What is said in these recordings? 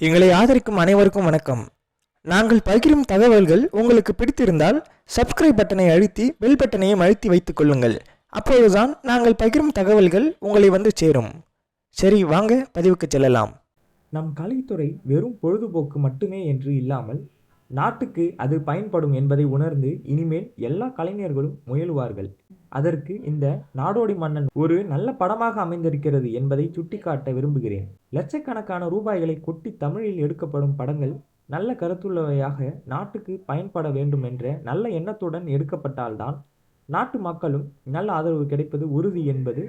எங்களை ஆதரிக்கும் அனைவருக்கும் வணக்கம். நாங்கள் பகிரும் தகவல்கள் உங்களுக்கு பிடித்திருந்தால் சப்ஸ்கிரைப் பட்டனை அழுத்தி பெல் பட்டனையும் அழுத்தி வைத்துக் கொள்ளுங்கள். அப்போதுதான் நாங்கள் பகிரும் தகவல்கள் உங்களை வந்து சேரும். சரி வாங்க பதிவுக்கு செல்லலாம். நம் கலைத்துறை வெறும் பொழுதுபோக்கு மட்டுமே என்று இல்லாமல் நாட்டுக்கு அது பயன்படும் என்பதை உணர்ந்து இனிமேல் எல்லா கலைஞர்களும் முயலுவார்கள். அதற்கு இந்த நாடோடி மன்னன் ஒரு நல்ல படமாக அமைந்திருக்கிறது என்பதை சுட்டிக்காட்ட விரும்புகிறேன். லட்சக்கணக்கான ரூபாய்களை கொட்டி தமிழில் எடுக்கப்படும் படங்கள் நல்ல கருத்துள்ளவையாக நாட்டுக்கு பயன்பட வேண்டும் என்ற நல்ல எண்ணத்துடன் எடுக்கப்பட்டால்தான் நாட்டு மக்களும் நல்ல ஆதரவு கிடைப்பது உறுதி என்பது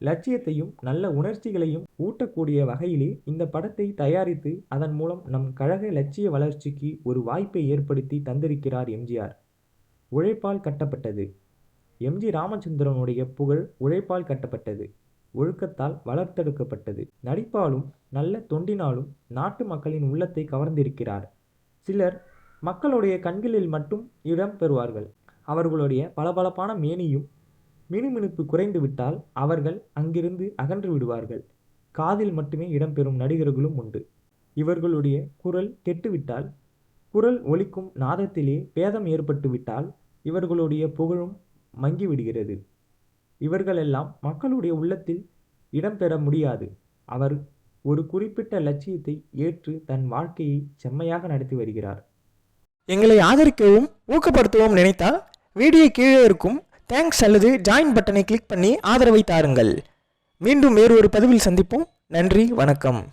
லட்சியத்தையும் நல்ல உணர்ச்சிகளையும் ஊட்டக்கூடிய வகையிலே இந்த படத்தை தயாரித்து அதன் மூலம் நம் கழக லட்சிய வளர்ச்சிக்கு ஒரு வாய்ப்பை ஏற்படுத்தி தந்திருக்கிறார் எம்ஜிஆர் உழைப்பால் கட்டப்பட்டது. எம்ஜி ராமச்சந்திரனுடைய புகழ் உழைப்பால் கட்டப்பட்டது. ஒழுக்கத்தால் வளர்த்தெடுக்கப்பட்டது. நடிப்பாலும் நல்ல தொண்டினாலும் நாட்டு மக்களின் உள்ளத்தை கவர்ந்திருக்கிறார். சிலர் மக்களுடைய கண்களில் மட்டும் இடம் பெறுவார்கள். அவர்களுடைய பளபளப்பான மேனியும் மினுமினுப்பு குறைந்துவிட்டால் அவர்கள் அங்கிருந்து அகன்று விடுவார்கள். காதில் மட்டுமே இடம்பெறும் நடிகர்களும் உண்டு. இவர்களுடைய குரல் கெட்டுவிட்டால் குரல் ஒலிக்கும் நாதத்திலே பேதம் ஏற்பட்டுவிட்டால் இவர்களுடைய புகழும் மங்கிவிடுகிறது இவர்களெல்லாம் மக்களுடைய உள்ளத்தில் இடம்பெற முடியாது. அவர் ஒரு குறிப்பிட்ட லட்சியத்தை ஏற்று தன் வாழ்க்கையை செம்மையாக நடத்தி வருகிறார். எங்களை ஆதரிக்கவும் ஊக்கப்படுத்தவும் நினைத்தால் வீடியோ கீழே இருக்கும் தேங்க்ஸ் அல்லது ஜாயின் பட்டனை கிளிக் பண்ணி ஆதரவை தாருங்கள். மீண்டும் வேறு ஒரு பதிவில் சந்திப்போம். நன்றி வணக்கம்.